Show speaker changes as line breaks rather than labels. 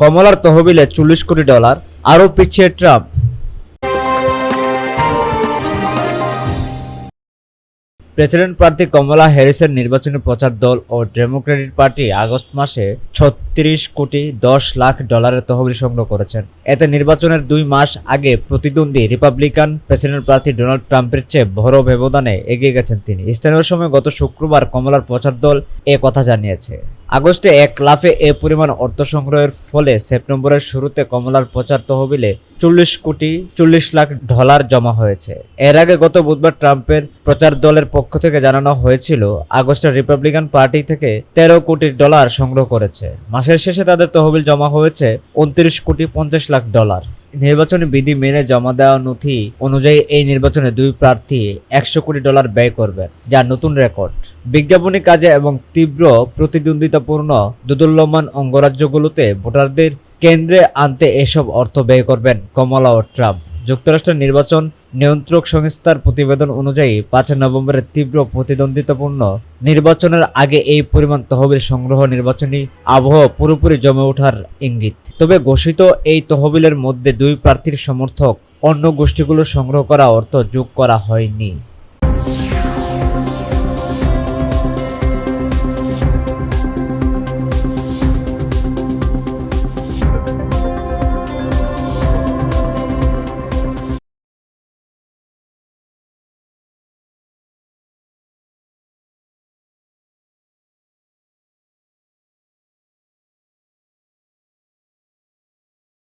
কমলার তহবিলে চল্লিশ কোটি ডলার, আরও পিছিয়ে ট্রাম্প। প্রেসিডেন্ট প্রার্থী কমলা হ্যারিসের নির্বাচনী প্রচার দল ও ডেমোক্রেটিক পার্টি আগস্ট মাসে ছত্রিশ কোটি দশ লাখ ডলারের তহবিল সংগ্রহ করেছেন। এতে নির্বাচনের দুই মাস আগে প্রতিদ্বন্দ্বী রিপাবলিকান প্রেসিডেন্ট প্রার্থী ডোনাল্ড ট্রাম্পের চেয়ে বড় ব্যবধানে এগিয়ে গেছেন তিনি। স্থানীয় সময় গত শুক্রবার কমলার প্রচার দল এ কথা জানিয়েছে। আগস্টে এক লাফে এ পরিমাণ অর্থ সংগ্রহের ফলে সেপ্টেম্বরের শুরুতে কমলার প্রচার তহবিলে চল্লিশ কোটি চল্লিশ লাখ ডলার জমা হয়েছে। এর আগে গত বুধবার ট্রাম্পের প্রচার দলের পক্ষ থেকে জানানো হয়েছিল, আগস্টে রিপাবলিকান পার্টি থেকে তেরো কোটি ডলার সংগ্রহ করেছে। মাসের শেষে তাদের তহবিল জমা হয়েছে উনত্রিশ কোটি পঞ্চাশ লাখ ডলার। নির্বাচনী বিধি মেনে জমা দেওয়া নথি অনুযায়ী এই নির্বাচনে দুই প্রার্থী একশো কোটি ডলার ব্যয় করবেন যা নতুন রেকর্ড। বিজ্ঞাপনী কাজে এবং তীব্র প্রতিদ্বন্দ্বিতাপূর্ণ দুদুল্যমান অঙ্গরাজ্যগুলোতে ভোটারদের কেন্দ্রে আনতে এসব অর্থ ব্যয় করবেন কমলা ও ট্রাম্প। যুক্তরাষ্ট্রের নির্বাচন নিয়ন্ত্রক সংস্থার প্রতিবেদন অনুযায়ী পাঁচ নভেম্বরের তীব্র প্রতিদ্বন্দ্বিতাপূর্ণ। নির্বাচনের আগে এই পরিমাণ তহবিল সংগ্রহ নির্বাচনী আবহ পুরোপুরি জমে ওঠার ইঙ্গিত। তবে ঘোষিত এই তহবিলের মধ্যে দুই প্রার্থীর সমর্থক অন্য গোষ্ঠীগুলো সংগ্রহ করা অর্থ যোগ করা হয়নি।